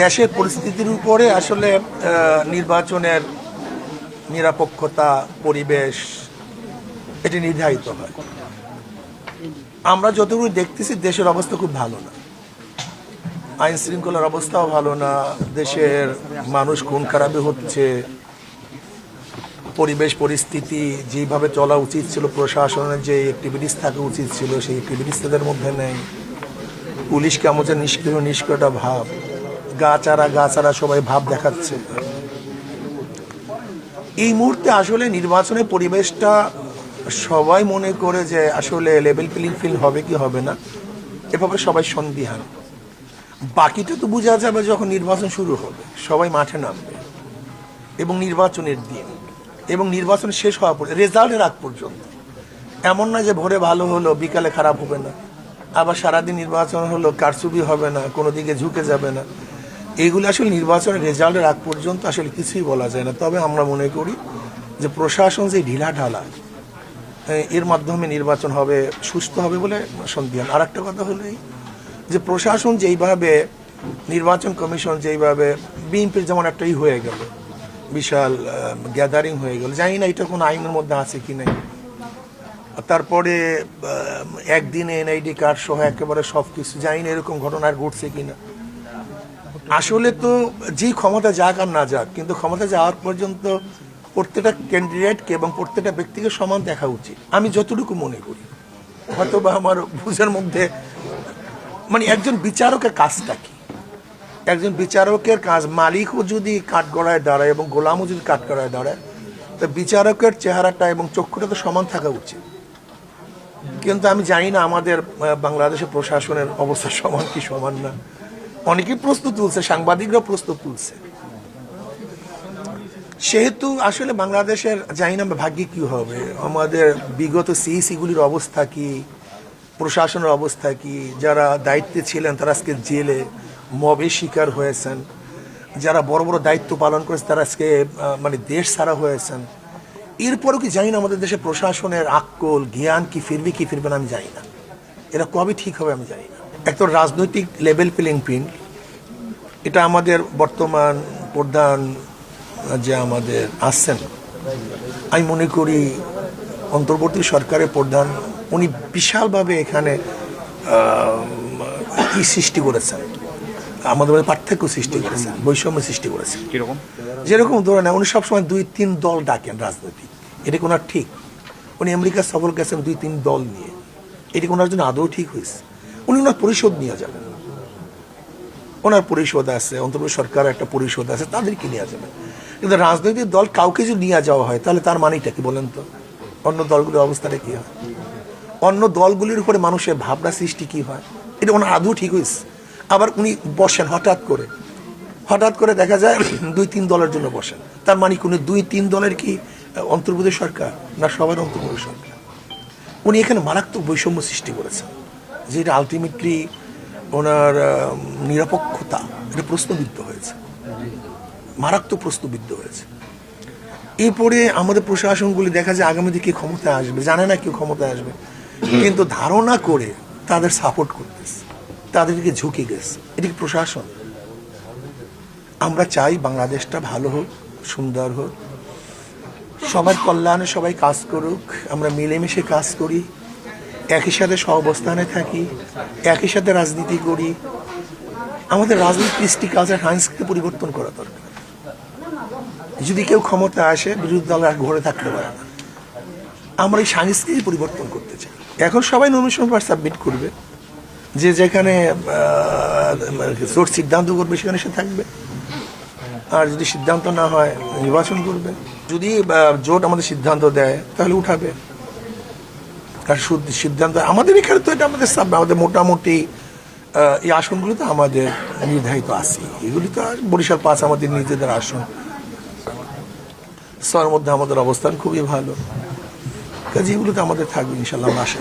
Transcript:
দেশের পরিস্থিতির উপরে আসলে নির্বাচনের নিরাপক্ষতা, পরিবেশ, এটি নির্ধারিত হয়। আমরা যতটুকু দেখতেছি, দেশের অবস্থা খুব ভালো না। আইন শৃঙ্খলার অবস্থাও ভালো না। দেশের মানুষ খুন খারাপে হচ্ছে। পরিবেশ, পরিস্থিতি যেভাবে চলা উচিত ছিল, প্রশাসনের যে অ্যাক্টিভিটিস থাকা উচিত ছিল, সেই অ্যাক্টিভিটিস তাদের মধ্যে নেই। পুলিশ কেমন যে নিষ্ক্রিয় নিষ্ক্রিয়টা ভাব। গা চারা গা চারা সবাই ভাব দেখাচ্ছে। এই মুহূর্তে আসলে নির্বাচনের পরিবেশটা সবাই মনে করে যে আসলে লেভেল প্লেইং ফিল্ড হবে কি হবে না, এভাবে সবাই সন্দিহান। বাকিটা তো বোঝা যাবে যখন নির্বাচন শুরু হবে, সবাই মাঠে নামবে। এবং নির্বাচনের দিন, এবং নির্বাচন শেষ হওয়া পরে, রেজাল্টের আগ পর্যন্ত। এমন না যে ভোরে ভালো হলো, বিকালে খারাপ হবে না। আবার সারাদিন নির্বাচন হলো, কারচুপি হবে না, কোনো দিকে ঝুঁকে যাবে না। এইগুলো আসলে নির্বাচনের রেজাল্টের আগ পর্যন্ত আসলে কিছুই বলা যায় না। তবে আমরা মনে করি যে প্রশাসন যে ঢিলা ঢালা এর মাধ্যমে নির্বাচন হবে, সুস্থ হবে বলে সন্দেহান আর একটা কথা হলো যে প্রশাসন যেইভাবে, নির্বাচন কমিশন যেইভাবে, বিএনপির যেমন একটাই হয়ে গেল, বিশাল গ্যাদারিং হয়ে গেল, জানি না এটা কোনো আইনের মধ্যে আছে কি নাই। তারপরে একদিনে এনআইডি কার্ড সহ একেবারে সব কিছু জানি না এরকম ঘটনা ঘটছে কিনা আসলে তো যেই ক্ষমতা যাক আর না যাক, কিন্তু ক্ষমতা যাওয়ার পর্যন্ত প্রত্যেকটা ক্যান্ডিডেটকে এবং প্রত্যেকটা ব্যক্তিকে সমান দেখা উচিত। আমি যতটুকু মনে করি। হয়তো বা আমার বুঝের মধ্যে মানে একজন বিচারকের কাজটা কি? একজন বিচারকের কাজ, মালিকও যদি কাঠগড়ায় দাঁড়ায় এবং গোলামও যদি কাঠগড়ায় দাঁড়ায়, তো বিচারকের চেহারাটা এবং চক্ষুটা তো সমান থাকা উচিত। কিন্তু আমি জানি না আমাদের বাংলাদেশের প্রশাসনের অবস্থা সমান কি সমান না। অনেকেই প্রস্তুত তুলছে সাংবাদিকরা প্রস্তুত তুলছে। সেহেতু আসলে বাংলাদেশের, জানি না ভাগ্যে কি হবে, আমাদের বিগত সিইসিগুলির অবস্থা কি, প্রশাসনের অবস্থা কি, যারা দায়িত্বে ছিলেন তারা আজকে জেলে, মবে শিকার হয়েছেন, যারা বড় বড় দায়িত্ব পালন করেছে তারা আজকে মানে দেশ ছাড়া হয়েছেন। এরপরেও কি জানি না আমাদের দেশে প্রশাসনের আক্কল, জ্ঞান কি ফিরবে কি ফিরবে না আমি জানি না। এরা কবে ঠিক হবে আমি জানি না। একটা রাজনৈতিক লেভেল প্লেইং ফিল্ড এটা আমাদের বর্তমান প্রধান যে আমাদের আসছেন আমি মনে করি অন্তর্বর্তী সরকারের প্রধান উনি বিশালভাবে এখানে কি সৃষ্টি করেছেন। আমাদের মধ্যে পার্থক্য সৃষ্টি করেছেন বৈষম্য সৃষ্টি করেছেন। যেরকম ধরে না উনি সবসময় দুই তিন দল ডাকেন রাজনৈতিক। এটা কোনো ঠিক। উনি আমেরিকা সফর গেছেন দুই তিন দল নিয়ে। এটি ওনার জন্য আদৌ ঠিক হয়েছে। উনি ওনার পরিষদ নিয়ে যাবেন। ওনার পরিষদ আছে, অন্তর্বর্তী সরকার একটা পরিষদ আছে, তাদেরকে নিয়ে যাবেন। কিন্তু রাজনৈতিক দল কাউকে যদি নিয়ে যাওয়া হয়, তাহলে তার মানিটা কি বলেন তো? অন্য দলগুলির অবস্থাটা কি হয়? অন্য দলগুলির উপরে মানুষের ভাবনা সৃষ্টি কি হয়? এটা ওনার আদৌ ঠিক হয়েছে। আবার উনি বসেন হঠাৎ করে। হঠাৎ করে দেখা যায় দুই তিন দলের জন্য বসেন। তার মানে কোনো দুই তিন দলের কি অন্তর্বর্তী সরকার না সবার অন্তর্বর্তী সরকার? উনি এখানে মারাত্মক বৈষম্য সৃষ্টি করেছেন। যেটা আলটিমেটলি ওনার নিরপেক্ষতা, এটা প্রশ্নবিদ্ধ হয়েছে। মারাত্মক প্রশ্নবিদ্ধ হয়েছে। এরপরে আমাদের প্রশাসনগুলি দেখা যায় আগামী দিকে ক্ষমতায় আসবে, জানে না কেউ ক্ষমতায় আসবে। কিন্তু ধারণা করে তাদের সাপোর্ট করতেছে, তাদেরকে ঝুঁকে গেছে। এটি প্রশাসন? আমরা চাই বাংলাদেশটা ভালো হোক, সুন্দর হোক। সবার কল্যাণে সবাই কাজ করুক, আমরা মিলেমিশে কাজ করি। একই সাথে সহাবস্থানে থাকি, একই সাথে রাজনীতি করি। আমাদের রাজনীতি কৃষ্টি কালচার সংস্কৃতি পরিবর্তন করা দরকার। যদি কেউ ক্ষমতা আসে, বিরোধী দল আর ঘরে থাকতে পারে না। আমরা এই সংস্কৃতি পরিবর্তন করতে চাই। এখন সবাই নমিনেশন পেপার সাবমিট করবে। যে যেখানে জোট সিদ্ধান্ত করবে, সেখানে সে থাকবে। আর যদি সিদ্ধান্ত না হয়, নির্বাচন করবে। যদি জোট আমাদের সিদ্ধান্ত দেয়, তাহলে উঠাবে। শুদ্ধ সিদ্ধান্ত, আমাদের এখানে তো এটা আমাদের আমাদের মোটামুটি এই আসনগুলো তো আমাদের নির্ধারিত আছে। এগুলি তো আর বরিশাল পাঁচ আমাদের নিজেদের আসন। সবার মধ্যে আমাদের অবস্থান খুবই ভালো। কাজে এগুলো তো আমাদের থাকবে ইনশাল্লাহ আশা